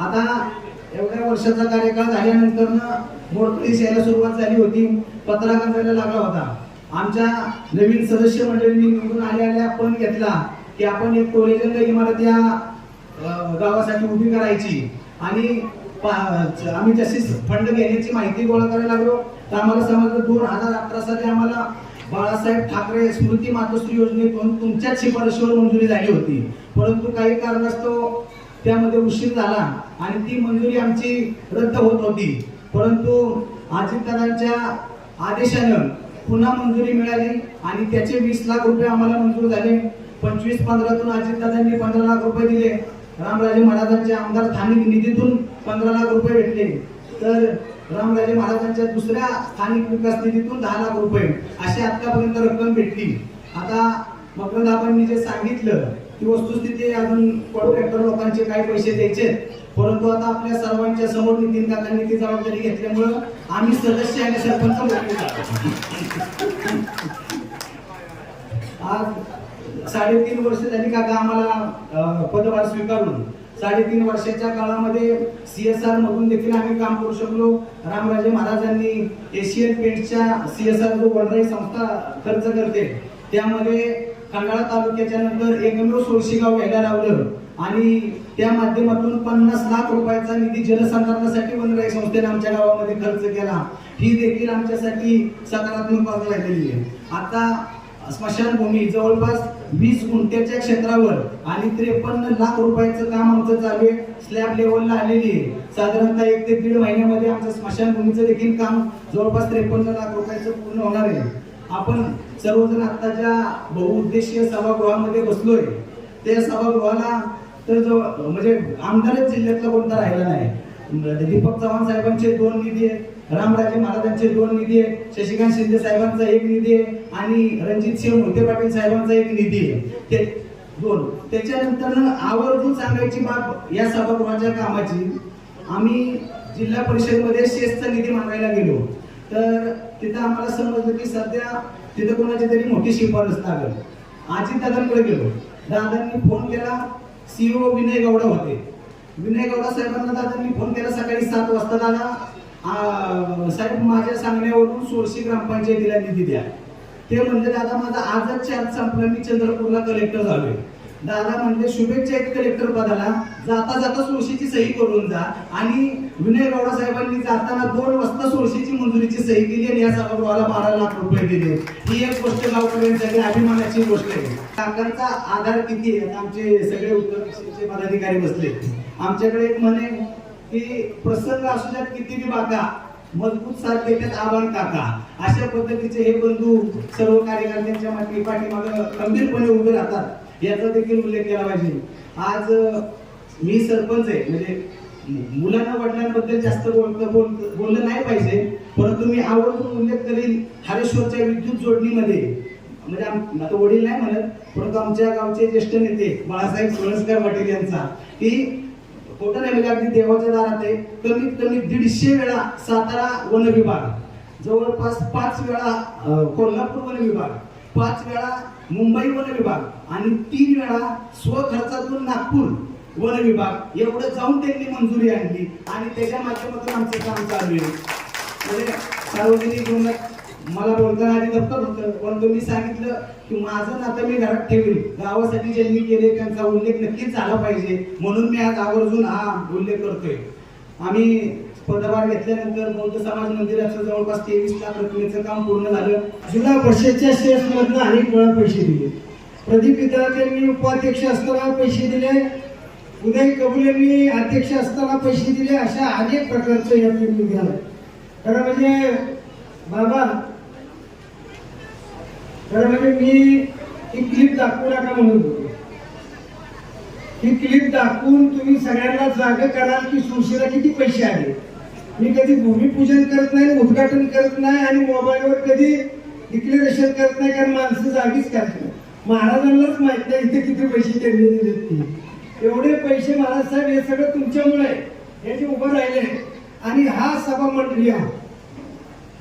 आता एवढ्या वर्षाचा कार्यकाळ झाल्यानंतर मोडकळीस यायला सुरुवात झाली होती. पत्रकार जायला लागला होता. आमच्या नवीन सदस्य मंडळींनी निवडून आलेल्या पण घेतला की आपण एक टोलेजंग इमारत या गावासाठी उभी करायची. आणि पा- आम्ही जशी फंड घेण्याची माहिती गोळा करायला लागलो. तर आम्हाला समजलं दोन हजार अकरा साली आम्हाला बाळासाहेब ठाकरे स्मृती मातोश्री योजनेतून तुमच्याच शिफारशीवर मंजुरी झाली होती. परंतु काही कारणास्तव त्यामध्ये उशीर झाला आणि ती मंजुरी आमची रद्द होत होती. परंतु अजितदादांच्या आदेशानं पुन्हा मंजुरी मिळाली आणि त्याचे वीस लाख रुपये आम्हाला मंजूर झाले. पंचवीस पंधरातून अजितदादांनी पंधरा लाख रुपये दिले. रामराजे महाराजांचे आमदार स्थानिक निधीतून पंधरा लाख रुपये भेटले. तर रामराजे महाराजांच्या दुसऱ्या स्थानिक विकास निधीतून दहा लाख रुपये अशी आतापर्यंत रक्कम भेटली. आता मकरदाबांनी जे सांगितलं ती वस्तुस्थिती अजून कॉन्ट्रॅक्टर लोकांचे काय पैसे द्यायचे परंतु आता आपल्या सर्वांच्या समोर नितीन काकांनी ती जबाबदारी घेतल्यामुळं आम्ही सदस्य आणि सरपंच आज साडेतीन वर्ष झाली काका आम्हाला पदभार स्वीकारून. साडेतीन वर्षाच्या काळामध्ये सी एस आर मधून देखील आम्ही काम करू शकलो. रामराजे महाराजांनी एशियन पेंटच्या आर जो वनराई संस्था खर्च करते त्यामध्ये खंडाळा तालुक्याच्या नंतर एकमेव सोळशी गाव घ्यायला लावलं. आणि त्या माध्यमातून पन्नास लाख रुपयाचा निधी जलसंधारणासाठी वनराई संस्थेने आमच्या गावामध्ये खर्च केला. ही देखील आमच्यासाठी सकारात्मक बाजू राहिलेली आहे. आता स्मशानभूमी जवळपास वीस गुंठ्याच्या क्षेत्रावर आणि त्रेपन्न लाख रुपयाचं काम आमचं चालू आहे. स्लॅब लेवलला आलेली आहे. साधारणतः एक ते दीड महिन्यामध्ये आमचं स्मशानभूमीचं देखील काम जवळपास त्रेपन्न लाख रुपयाचं पूर्ण होणार आहे. आपण सर्वजण आताच्या बहुउद्देशीय सभागृहामध्ये बसलोय त्या सभागृहाला तर जो म्हणजे आमदारच जिल्ह्यातला कोणता राहिला नाही. म्हणजे दीपक चव्हाण साहेबांचे दोन निधी आहेत रामराजे महाराजांचे दोन निधी आहेत शशिकांत शिंदे साहेबांचा एक निधी आहे आणि रणजित सिंह मोहिते पाटील साहेबांचा एक निधी आहे. ते दोन. त्याच्यानंतर आवर्जून सांगायची बाब या सभागृहाच्या कामाची आम्ही जिल्हा परिषदमध्ये शेस्त निधी मागायला गेलो. तर तिथं आम्हाला समजलं की सध्या तिथं कोणाची तरी मोठी शिफारस लागल. आजी दादांकडे गेलो. दादांनी फोन केला. सीओ विनय गौडा होते. विनय गौडा साहेबांना दादांनी फोन केला सकाळी सात वाजता दादा साहेब माझ्या सांगण्यावरून सोळशी ग्रामपंचायतीला निधी द्या. ते म्हणजे दादा माझा आजच चार्ज संपला. मी चंद्रपूरला कलेक्टर झालोय. दादा म्हणजे शुभेच्छा आहेत कलेक्टर पदाला. जाता जाता सोळशीची सही करून जा. आणि विनय गौडा साहेबांनी जाताना दोन वाजता सोळशीची मंजुरीची सही केली आणि या सभागृहाला बारा लाख रुपये दिले. ही एक गोष्ट गावकऱ्यांसाठी अभिमानाची गोष्ट आहे. काकांचा आधार किती आहे? आमचे सगळे उत्तर पदाधिकारी बसले. आमच्याकडे एक म्हणे की प्रसंग असू द्यात किती बी बाका मजबूत साथ देतात आव्हान काका. अशा पद्धतीचे हे बंधू सर्व कार्यकर्त्यांच्या मागे पाठीमागे खंबीरपणे उभे राहतात. याचा देखील उल्लेख केला पाहिजे. आज मी सरपंच आहे म्हणजे मुलांना वडिलांबद्दल जास्त बोलत बोल- बोललं नाही पाहिजे परंतु मी आवडून उल्लेख करीन हरेश्वरच्या विद्युत जोडणीमध्ये. म्हणजे आता वडील नाही म्हणत परंतु आमच्या गावचे ज्येष्ठ नेते बाळासाहेब सोळसकर पाटील यांचा की खोटं नाही म्हणजे अगदी देवाच्या दारात आहे कमीत कमी दीडशे वेळा सातारा वन विभाग जवळपास पाच वेळा कोल्हापूर वन विभाग. पाच वेळा मुंबई वन विभाग आणि तीन वेळा स्वखर्चातून नागपूर वन विभाग. एवढं जाऊन त्यांनी मंजुरी आणली आणि त्याच्या माध्यमातून आमचं काम चालू आहे. म्हणजे सार्वजनिक जीवनात मला बोलताना आधी दप्तर होतं. परंतु मी सांगितलं की माझं नातं मी घरात ठेवील गावासाठी ज्यांनी केले त्यांचा उल्लेख नक्कीच झाला पाहिजे. म्हणून मी आज आवर्जून हा उल्लेख करतोय. आम्ही पदभार घेतल्यानंतर बौद्ध समाज मंदिराचं जवळपास तेवीस लाख रकमेचं काम पूर्ण झालं. जिल्हा परिषदच्या शेअर्समधनं अनेक वेळा पैसे दिले. प्रदीप विद्यार्थी यांनी उपाध्यक्ष असताना पैसे दिले. उदय कबूल यांनी अध्यक्ष असताना पैसे दिले. अशा अनेक प्रकारचं या तुम्ही खरं म्हणजे बाबा खरं म्हणजे मी ही क्लिप दाखवू नका म्हणून. ही क्लिप दाखवून तुम्ही सगळ्यांना जाग कराल की सुशिला किती पैसे आले मी कधी भूमिपूजन करत नाही उद्घाटन करत नाही आणि मोबाईलवर कधी डिक्लेरेशन करत नाही कारण माणसं जागीच करत नाही. महाराजांनाच माहीत नाही इथे किती पैसे त्यांनी दिलेत एवढे पैसे महाराज साहेब हे सगळं तुमच्यामुळे हे जे उभं राहिले आणि हा सभा मंडळी हा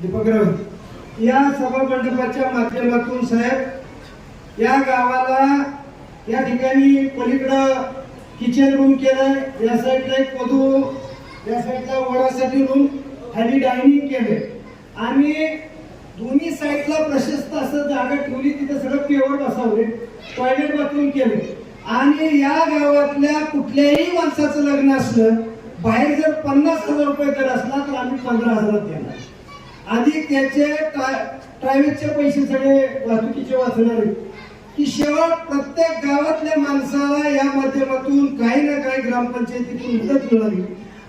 दीपकराव या सभा मंडपाच्या माध्यमातून साहेब या गावाला या ठिकाणी पलीकडं किचन रूम केलाय. या साईडला एक वधू या साईडला वडासाठी रूम खाली डायनिंग केले आणि दोन्ही साईडला प्रशस्त असं जागा ठेवली तिथे सगळं पेवर बसवले टॉयलेट बाथरूम केले आणि या गावातल्या कुठल्याही माणसाचं लग्न असलं बाहेर जर पन्नास हजार रुपये दर असला तर आम्ही पंधरा हजारात देणार. आधी त्याचे ट्रॅव्हल्सचे पैसे सगळे वाहतुकीचे वाचणार की शेवट प्रत्येक गावातल्या माणसाला या माध्यमातून काही ना काही ग्रामपंचायतीतून मदत मिळाली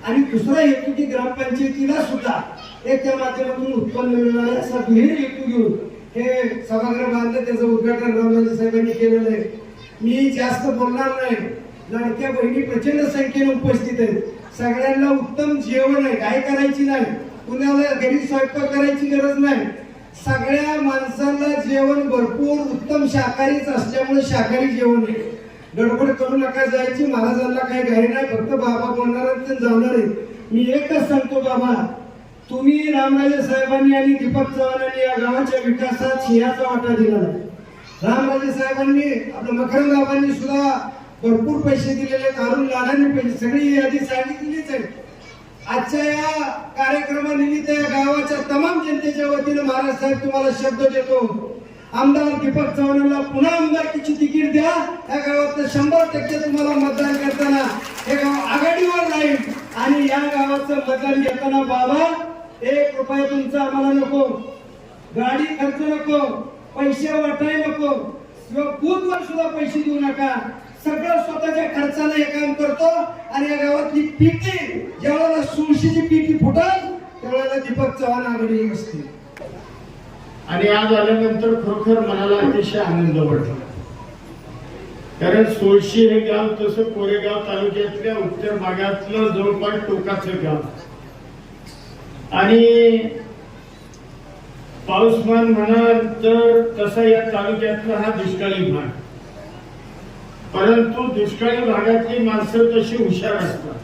आणि दुसरा हेतू की ग्रामपंचायतीला सुद्धा एक त्या माध्यमातून उत्पन्न मिळणार आहे असा दुहेरी हेतू घेऊन हे सभागृह बांधलं त्याचं उद्घाटन रामराजे साहेबांनी केलेलं आहे. मी जास्त बोलणार नाही. लाडक्या बहिणी प्रचंड संख्येने उपस्थित आहेत. सगळ्यांना उत्तम जेवण आहे. काय करायची नाही. कुणाला घरी स्वयंपाक करायची गरज नाही. सगळ्या माणसांना जेवण भरपूर उत्तम शाकाहारीच असल्यामुळे शाकाहारी जेवण आहे. गडबड करू नका जायची? महाराजांना काही घाई नाही फक्त बाबा बोलणार जाणार आहे मी एकच सांगतो बाबा तुम्ही रामराजे साहेबांनी आणि दीपक चव्हाणांनी या गावाच्या विकासात सिंहाचा वाटा दिला नाही. रामराजे साहेबांनी आपल्या मकरंद बाबांनी सुद्धा भरपूर पैसे दिलेले कारण अरुण लाडांनी पैसे सगळी यादी सांगितलीच आहे. आजच्या या कार्यक्रमानिमित्त या गावाच्या तमाम जनतेच्या वतीने महाराज साहेब तुम्हाला शब्द देतो. आमदार दीपक चव्हाणांना पुन्हा आमदारकीची तिकीट द्या. या गावात शंभर टक्के तुम्हाला मतदान करताना हे गाव आघाडीवर राहील. आणि या गावाचं मतदान घेताना बाबा एक रुपया तुमचा आम्हाला नको. गाडी खर्च नको. पैसे वाटाय नको. किंवा बूथवर सुद्धा पैसे देऊ नका. सगळं स्वतःच्या खर्चाने हे काम करतो. आणि या गावातली पिके ज्यावेळेला सुळशीची पिकी फुटल त्यावेळेला दीपक चव्हाण आघाडी असते आणि आज आल्यानंतर खरोखर मनाला अतिशय आनंद वाटला कारण सोळशी हे गाव तसं कोरेगाव तालुक्यातल्या उत्तर भागातलं जवळपास टोकाचं गाव. आणि पाऊसमान म्हणाल तर तसा या तालुक्यातला हा दुष्काळी भाग. परंतु दुष्काळी भागातली माणसं तशी हुशार असतात.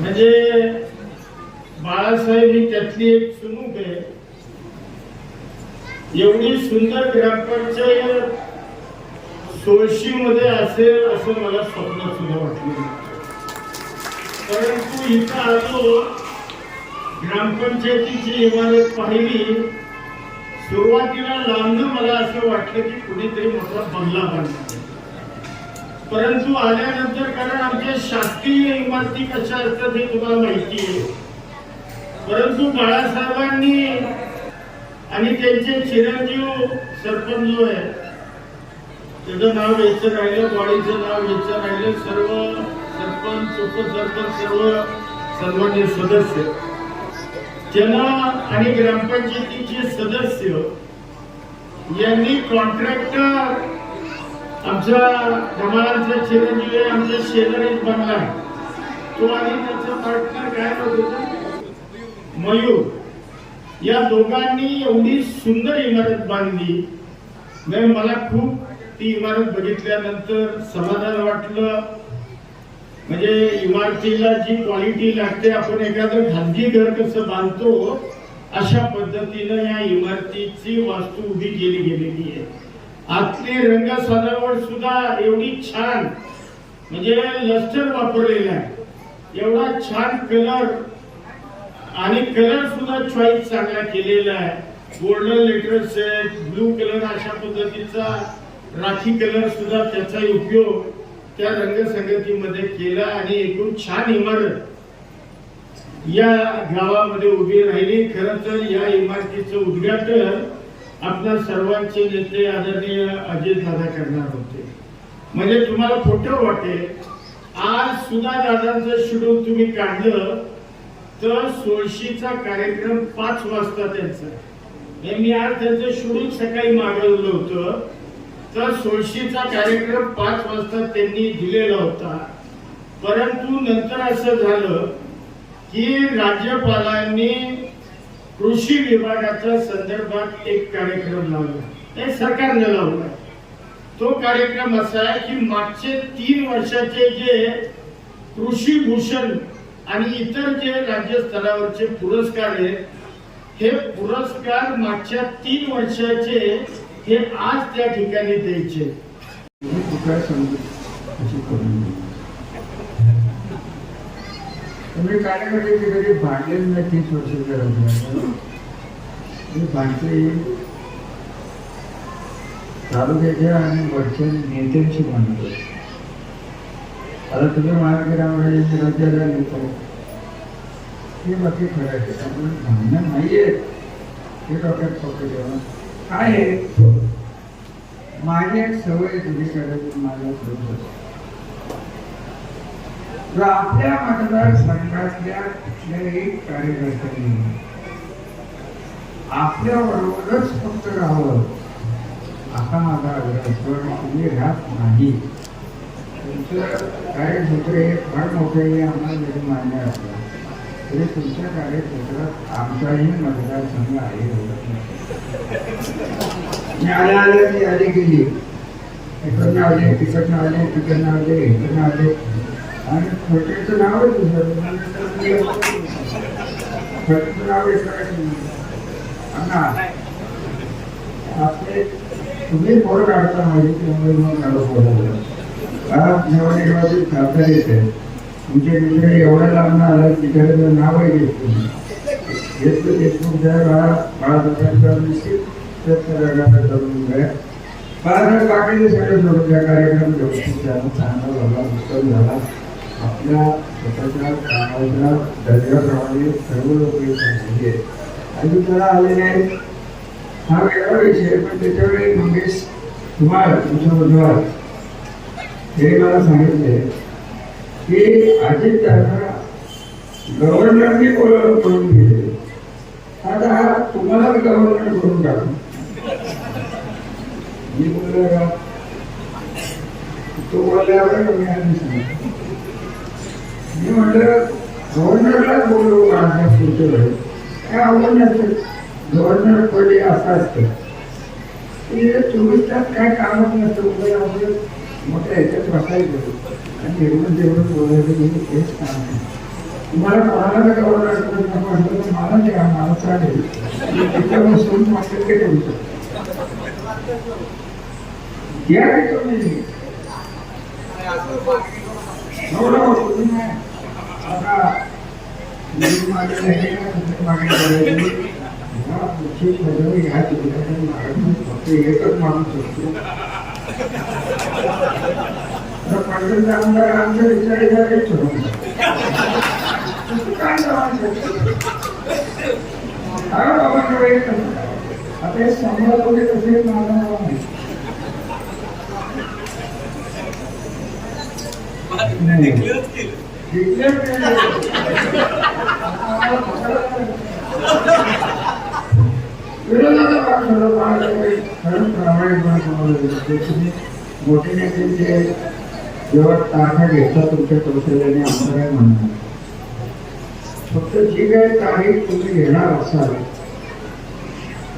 म्हणजे बाळासाहेब ही त्यातली एक चुनूक आहे. एवढी सुंदर ग्रामपंचायत सोळशी मध्ये असेल असं मला स्वप्न सुद्धा वाटलं परंतु इथं आलो ग्रामपंचायतीची इमारत पाहिली सुरुवातीला लांबनं मला असं वाटलं की कुणीतरी मोठा बंगला बांधला परंतु आल्यानंतर कारण आमच्या शासकीय इमारती कशा असतात हे तुम्हाला माहिती आहे. परंतु बाळासाहेबांनी आणि त्यांचे चिरंजीव सरपंच जो आहे त्याचं नाव घ्यायचं राहिलं बॉडीचं नाव घ्यायचं राहिलं. सर्व सरपंच उपसरपंच सर्व सर्वांचे सदस्य. त्यांना आणि ग्रामपंचायतीचे सदस्य यांनी कॉन्ट्रॅक्टर आमचा धमालांचा चिरंजीव आहे आमच्या शेजारीच बनला आहे. तो आणि त्याचा पार्टनर काय होत? मयूर. या दोघांनी एवढी सुंदर इमारत बांधली. नाही मला खूप ती इमारत बघितल्यानंतर समाधान वाटलं. म्हणजे इमारतीला जी क्वालिटी लागते आपण एखादं खाजगी घर कसं बांधतो अशा पद्धतीनं या इमारतीची वास्तू उभी केली गेलेली आहे. आतले रंग सजावट सुद्धा एवढी छान म्हणजे लस्टर वापरलेला आहे. एवढा छान कलर आणि कलर सुद्धा चॉईस चांगला केलेला आहे. गोल्डन लेटर्स आहेत ब्लू कलर अशा पद्धतीचा राखी कलर सुद्धा त्याचा उपयोग त्या रंगसंगतीमध्ये केला आणि एकूण छान इमारत या गावामध्ये उभी राहिली. खर तर या इमारतीचं उद्घाटन आपल्या सर्वांचे नेते आदरणीय अजित दादा करणार होते. म्हणजे तुम्हाला खोटं वाटेल. आज सुद्धा दादांचं शेड्यूल तुम्ही काढलं. तर सोळशीचा कार्यक्रम पाच वाजता त्यांचा. हे मी आज त्यांचं शोधून सकाळी मागवलं होतं. तर सोळशीचा कार्यक्रम पाच वाजता त्यांनी दिलेला होता. परंतु नंतर असं झालं की राज्यपालांनी कृषी विभागाच्या संदर्भात एक कार्यक्रम लावला. हे सरकारने लावला. तो कार्यक्रम असा आहे की मागचे तीन वर्षाचे जे कृषी भूषण आणि इतर जे राज्य स्तरावरचे पुरस्कार आहेत हे पुरस्कार मागच्या तीन वर्षाचे हे आज त्या ठिकाणी द्यायचे. तुम्ही कार्यकर्ते कधी भांडले नाही तीस वर्ष राजकारणात. मी भांडते तालुक्याच्या आणि वरच्या नेत्यांशी भांडतो. आता तुम्ही महाराष्ट्रामध्ये राज्याला नेतो हे बाकी खरं आहे. त्यामुळे भांडणं नाहीये. हे डॉक्टर फक्त ठेवा. काय आहे? माझी एक सवय तुझी करायची माझ्या सोबत आपल्या मतदारसंघातल्या कुठल्याही कार्यकर्त्यांनी आपल्या बरोबरच फक्त राहावं. असा माझा आग्रह असतो तुम्ही राहत नाही. कार्यक्षेत्र हे फार मोठे आहे आम्हाला जरी मान्य असलं तरी तुमच्या कार्यक्षेत्रात आमचाही मतदारसंघ आहे एवढंच मी आल्या आल्या ती यादी केली. इकडनं आले तिकडनं आले तिकडनं आले इकडनं आले आणि हॉटेलचं नावच विसरलं. हॉटेलचं नाव विसरायचं आपले तुम्ही पोरं काढता माझी त्यामुळे मग मला बोलावलं आज निवडणुकीमध्ये खासदार येते तुमचे मित्र एवढ्या लांब आला तिकडे नावही घेत तुम्ही घेतलं देशमुख साहेब हा बाळासाहेबांचा निश्चित प्रयत्न करण्याचा करून घ्या बाळासाहेब बाकीचे सगळे सोडून द्या. कार्यक्रम व्यवस्थित झाला चांगला झाला उत्तम झाला. आपल्या स्वतःच्या कामाच्या दर्जाप्रमाणे सर्व लोक हे सांगितले अजून जरा आले नाही हा वेगळा विषय पण त्याच्यावेळी मंगेश कुमार तुमच्या बुधवार हे मला सांगितले की अजित दादा गव्हर्नरने बोलवून करून गेले आता तुम्हाला गव्हर्नर करून टाकू. मी बोललो का तो बोलल्यावर मी आधी सांगितलं मी म्हटलं गव्हर्नरलाच बोलवू आणण्यात पुढच्या काय आवड नसतं. गव्हर्नर पडले असं असतं की चोवीस तास काय कामच नसतं मोठ्या ह्याच्यात बसायचं आणि एवढं जेवढं बोलायचं तेच काम आहे. तुम्हाला कोणाला जर गव्हर्नर नको वाटलं तर मला द्या मला चालेल मी तिथं बसून वाटेल शकतो ते तुम्ही? हो, हो, आता मागणी करायची? एकच माणूस असतो तर आमदार आमच्या काय आता हे माझा नाव विरोधाचा भाग सर्व आहे. खरंच प्रामाणिकपणे जेव्हा तारखा घेता तुमच्या कौशल्याने आमचं काय म्हणणं फक्त जी काही तारीख तुम्ही घेणार असाल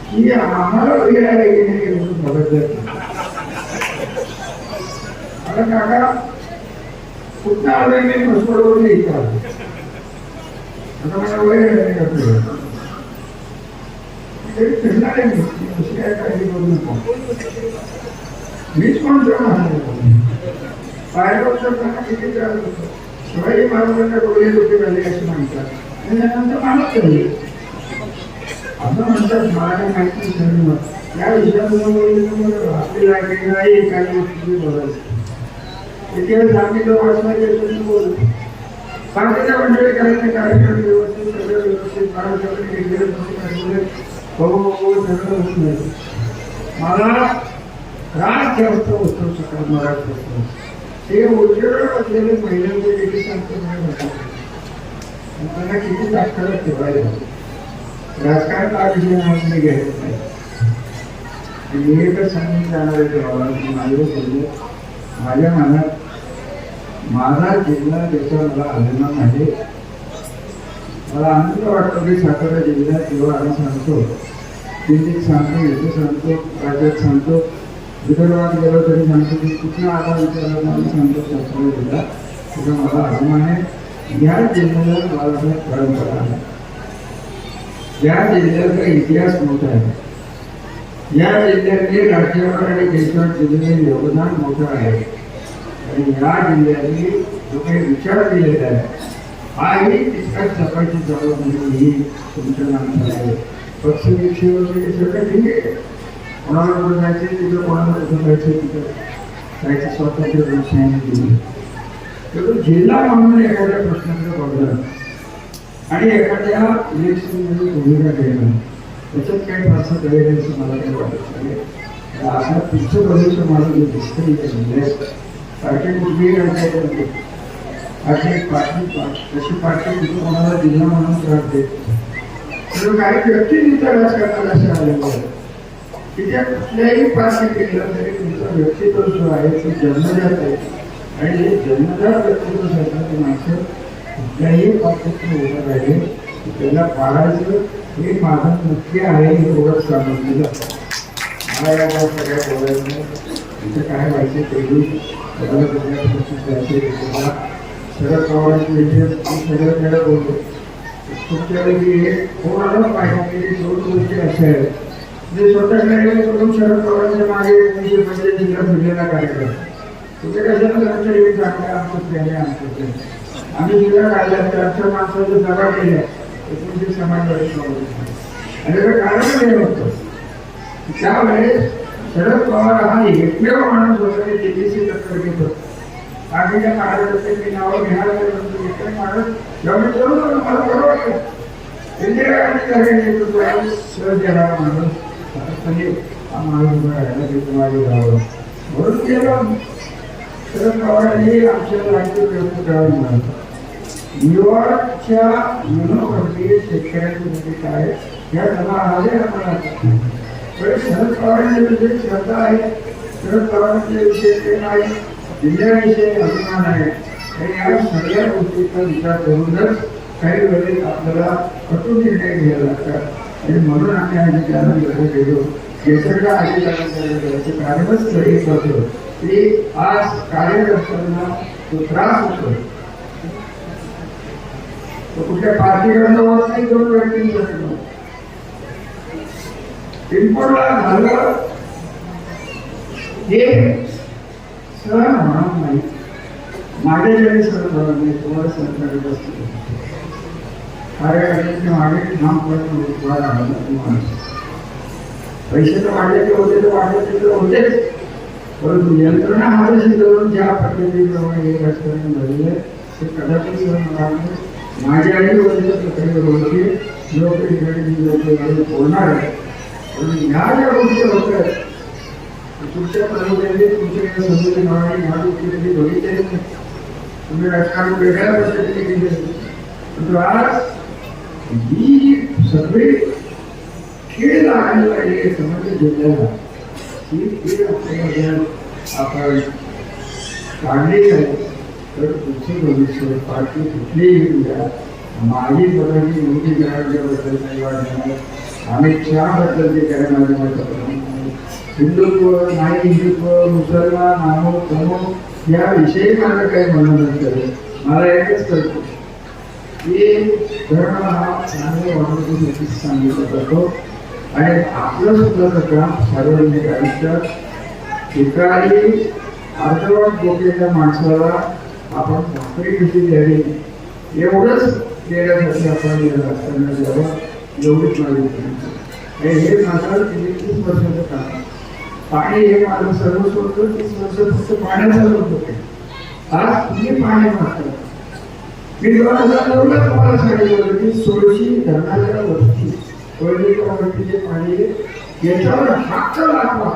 की आम्हाला वेळ आहे बघत जात अरे काका कुठं आले मी बसवडवरून इथं? आता मला वय आहे का तुझं? फिरणार आहे मी. काय काळजी करू नको. मीच म्हणतो महाराज त्यांना किती त्रास होतो शिवाजी महाराजांना डोळे डोके झाले असे म्हणतात आणि त्यानंतर मानत झाले असं म्हणतात मला माहिती नाही या विषयामुळे आपली लागली नाही काही गोष्टी बोलायचं सांगितलं तुम्ही बाकीच्या मंडळी करायचे कार्यक्रम व्यवस्थित सगळं व्यवस्थित बारा सगळे बघू बघू सगळं नाही मला राग जास्त होतो सकाळ मराठी ते उजेड असलेले महिलांचे किती सांगतो नाही. त्यांना किती ताकद ठेवायला राजकारण हा विषय नाही घ्यायचं नाही. मी एकच सांगून जाणार आहे तुम्हाला की माझे माझ्या मनात माझा जिल्हा त्याचा मला अभिमान आहे मला आनंद वाटतो की सातारा जिल्ह्यात किंवा आम्ही सांगतो दिल्लीत सांगतो इथे सांगतो राज्यात सांगतो विदर्भात गेलो तरी सांगतो की कुठला आला विचारला आम्ही सांगतो सातारा जिल्हा त्याचा मला अभिमान आहे या जिल्ह्याला बाळासाहेब परंपरा आहे या जिल्ह्याचा इतिहास मोठा आहे. या जिल्ह्यातले राज्यावर आणि देशावर दिलेले योगदान मोठं आहे. आणि या जिल्ह्याने जो काही विचार दिलेला आहे हाही तितकाच जपायची जबाबदारी ही तुमच्या आहे. वगैरे सगळं ठीक आहे कोणाला कुठं तिथं कोणाला कसं जायचं तिथं जायचं स्वातंत्र्य व्यवसायाने दिली तर जिल्हा म्हणून एखाद्या प्रश्नाकडे बघणं आणि एखाद्या इलेक्शनमध्ये भूमिका घेणं त्याच्यात काही फारसं कळेल असं मला काही वाटत नाही. आता पुढचं भविष्य मला जे दिसतं इथे म्हणजे पार्टी कुठलीही राहते पार्टी पार्टी तशी पार्टी कुठं कोणाला जिल्हा म्हणून त्रास देत तर काही व्यक्ती तिथं राजकारणात असे आलेले आहेत. की त्या कुठल्याही पार्टी केलं तरी तुमचं व्यक्तित्व जो आहे तो जन्मजात आहे आणि जे जन्मजात व्यक्तित्व ते माणसं कुठल्याही पार्टीतून उभं राहिले त्याला पाळायचं हे माझं नक्की आहे हे ओळख सांगितलं मला या सगळ्या बोलायचं तिथं काय व्हायचं तेही सगळं दुनियापासून जायचे तुम्हाला शरद पवारांचे विषय सगळं बोलतो. तुमच्या कोणाला पाहिजे की दोन गोष्टी अशा आहेत. जे स्वतःकडे करून शरद पवारांच्या मागे एकोणीसशे पंच्याऐंशीला भेटलेला कार्यक्रम तिथे कशाला लक्ष येऊन सांगता आमचं प्रेम आहे आमचं आम्ही जिल्हा काढल्या चारशे माणसाचं सभा केल्या. एकोणीसशे समाजवादी काँग्रेस. आणि त्याचं कारण हे होतं. त्यावेळेस शरद पवार हा एकमेव माणूस होता की दिल्लीची टक्कर घेत. होता बाकीच्या कार्यकर्त्यांची नावं घेणार नाही, परंतु माणूस जेव्हा तरुण मला बरोबर इंदिरा गांधी झाले नेतृत्वात शरद देणारा माणूस. भारताने म्हणून गेलो शरद पवारांनी आमच्या राज्य प्रयत्न न्यूयॉर्कच्या युनिव्हर्सिटी शेतकऱ्यांची म्हणजे काय? या सभा आल्या आपण पण शरद पवारांच्या विषयी श्रद्धा आहे. शरद पवारांच्या विषयी प्रेम आहे जिल्ह्याविषयी अभिमान आहे. आणि या सगळ्या गोष्टीचा विचार करूनच काही वेळेस आपल्याला कठोर निर्णय घ्यायला लागतात. आणि म्हणून आम्ही आज अधिकारांकडे गेलो केसरच्या अधिकारांकडे गेल्याचं कारणच एक होतं. की आज कार्यकर्त्यांना तो त्रास होतो तो कुठल्या पार्टीकडनं होत नाही दोन व्यक्तींकडनं पिंपळला झालं हे सहन होणार नाही. माझ्या जरी सहन होणार नाही तुम्हाला सहन करत असतो कार्यकर्त्यांच्या मागे पडून उभा तुम्हाला पैसे तर वाढले होते तर वाढले ते तर होतेच परंतु यंत्रणा हाताशी धरून ज्या पद्धतीप्रमाणे हे। राजकारण झालेलं आहे ते कदाचित सहन होणार नाही माझ्या आई वडील प्रकारे होते लोक लोक बोलणार आहे पण ह्या ज्या गोष्टी होत आहेत तुमच्या तालुक्यातले तुमच्या समोर नावाने ह्या गोष्टी कधी बघितलेच नाही तुम्ही राजकारण वेगळ्या पद्धतीने केले परंतु आज ही सगळे खेळ लागायला हे समाज जिल्ह्याला ही खेळ आपल्याला जर आपण काढले आहे तर तुमचे भविष्य पार्टी कुठलीही येऊ द्या माझी बदलची मोठी जनार्दनाबद्दल काही वाढणार आम्ही चहाबद्दल जे काय माझं मत हिंदुत्व नाही हिंदुत्व मुसलमान मानव तमो याविषयी माझं काही म्हणणं नसतं मला एकच कळतं की धर्म हा चांगल्या वागणुकीसाठी सांगितला जातो आणि आपलं सुद्धा काम सार्वजनिक आयुष्यात एकाही अर्धवट गोपलेल्या माणसाला आपण भाकरी कशी द्यावी एवढंच देण्यासाठी आपण या राजकारणात द्यावं एवढीच मागणी आणि हे हे माझं गेली तीस वर्षाचं काम पाणी हे माझं सर्वस्व होतं तीस वर्ष फक्त पाण्याचं होतं आज तुम्ही पाणी मागतात मी दोन हजार नऊला तुम्हाला सांगितलं होतं की सोळशी धरणाच्या वरती पाणी याच्यावर हक्क लागवा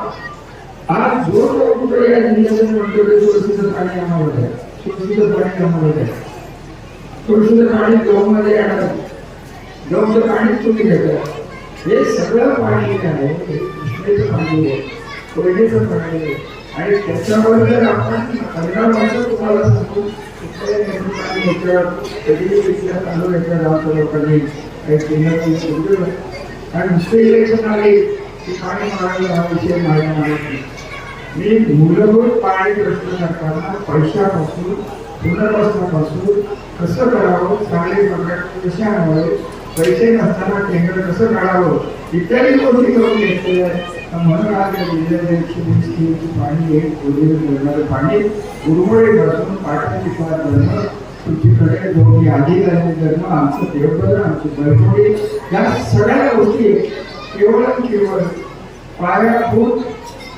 आज जो तो कुठे या जिल्ह्याचं म्हणतो सोळशीचं पाणी आम्हाला द्या सोळशीचं पाणी आम्हाला द्या. सोळशीचं पाणी गहूमध्ये येणार गहूचं पाणी तुम्ही घेता. हे सगळं पाणी आहे कृष्णेचं पाणी आहे पाणी आहे. आणि त्याच्यावर जर आपण पंधरा वर्ष तुम्हाला सांगू कुठल्याही इलेक्शन आले की पाणी मारायला हा विषय मारत नाही मी मूलभूत पाणी प्रश्न करताना पैशापासून पुनर्वसनापासून कसं करावं चांगले कसे आणावे पैसे नसताना केंद्र कसं काढावं इत्यादी गोष्टी करून घेतलेल्या आहेत म्हणून आज या जिल्ह्यात एकशे वीस TMC पाणी एक कोल्हेर धरणाचं पाणी. उर्वळीपासून पाटण विश्वास धरणं तुमच्याकडे दोन्ही अधिकारी धर्म आमचं देवघर आमची बरकोडी या सगळ्या गोष्टी केवळ केवळ पायाभूत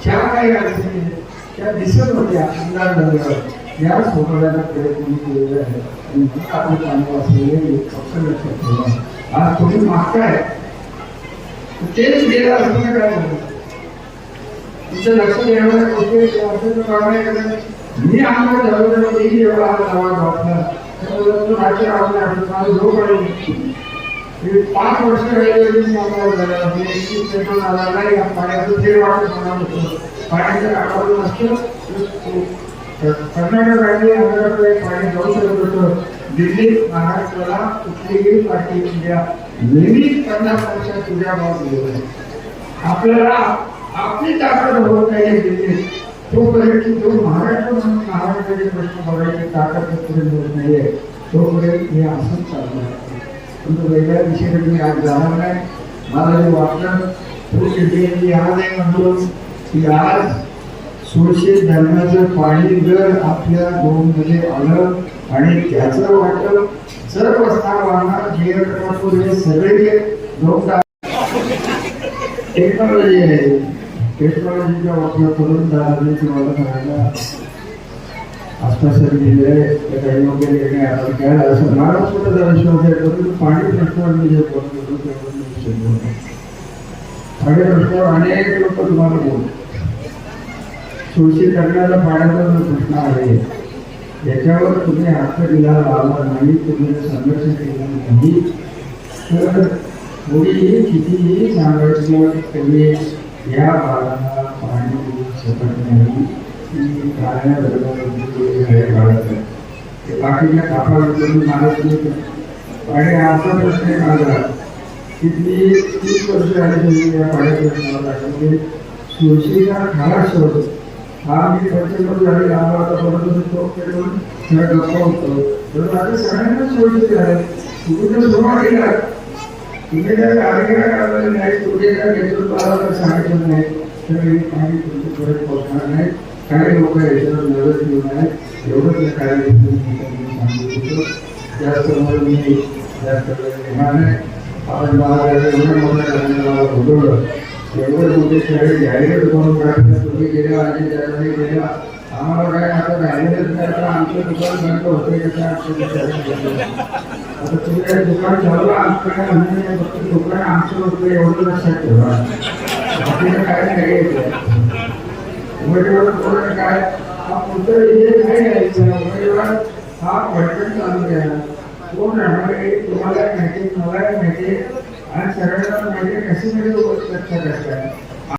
ज्या काही अडचणी आहेत, त्या दिसत होत्या अंदाज झाल्यावर या सोडवण्याचा प्रयत्न केलेला आहे. आणि म्हणून आपण चांगलं असलेले एक पक्ष लक्षात ठेवा. आज तुम्ही मागताय. तेच गेलं असताना काय झालं? तुमच्या लक्षात येणाऱ्या गोष्टी नाही मी आम्हाला झालं मी एवढा हा आवाज वाटला पाच वर्ष आला. नाही पाण्याचं ते वाटत होतं. पाण्याचं आठवलं नसतं. कर्नाटक राज्य आंध्रकडे पाणी जाऊ शकत होतं. दिल्ली महाराष्ट्राला कुठलीही पार्टी इंडिया नेहमीच पन्नास वर्षात तुझ्या भाव दिलेला आहे. आपल्याला आपली ताकद होत नाही दिल्लीत तोपर्यंत जो महाराष्ट्र म्हणून महाराष्ट्राचे प्रश्न बघायची ताकद तोपर्यंत होत नाहीये तोपर्यंत हे असंच चालणार परंतु वेगळ्या दिशेने मी आज जाणार नाही. मला जे वाटलं तो मी आज आहे म्हणतो की आज सोळशे धरणाचं पाणी जर आपल्या दोन आलं आणि त्याचं वाटलं सर्व स्थान वाहणार जे सगळे लोक टेक्नॉलॉजी आहे टेक्नॉलॉजीचा वापर करून दादाने तुम्हाला सांगायला आश्वासन दिले आहे काही योग्य निर्णय आपण घ्यायला असं मला सुद्धा जरा विश्वास पाणी प्रश्नावर मी जे बोलत होतो त्यावर मी विषय बोलतो. पाणी प्रश्नावर अनेक लोक तुम्हाला बोलतात सोयी करण्याला पाण्याचा जो प्रश्न आहे याच्यावर तुम्ही अर्थ दिला लावला नाही तुम्ही संघर्ष केला नाही तर कोणीही कितीही सांगायचं तुम्ही या भागाला पाणी देऊ शकत नाही की काळ्या काढत ते बाकीच्या कापा तुम्ही मारत नाही आणि असा प्रश्न आहे माझा. की मी तीस वर्ष झाली या पाण्याच्या प्रश्नावर आहे? म्हणजे सुरक्षेचा शोध. हा मी पंचकृत झाले लांब आता परंतु तो करून गप्पा होतो. तर माझ्या सगळ्यांना सोयीचे आहे. तुम्ही जर सुरुवात केला नाही नेतृत्वाला सांगितलं नाही तर पोहोचणार नाही काही लोक याच्यावर नजर ठेवून आहेत एवढंच कार्य मी जास्त मी आपण मला एवढ्या मोठ्या कार्यक्रमाला बोलवलं मोठे शहर तुम्ही गेल्या आणि गेल्या आम्हाला काय आता राहिलेलंच नाही आमचं दुकान बंद होते आता तुम्ही काय दुकान चालू आमचं काय म्हणणं नाही फक्त दुकान आमचं होतं एवढं लक्षात ठेवा. काय नाही उमेदवार कोण काय? हा पुढचं हे नाही घ्यायचं. उमेदवार हा पटकन चालू द्या. कोण राहणार आहे तुम्हाला माहिती मला माहिती आणि सगळ्यांना माहिती कशी मिळेल लक्षात असतात.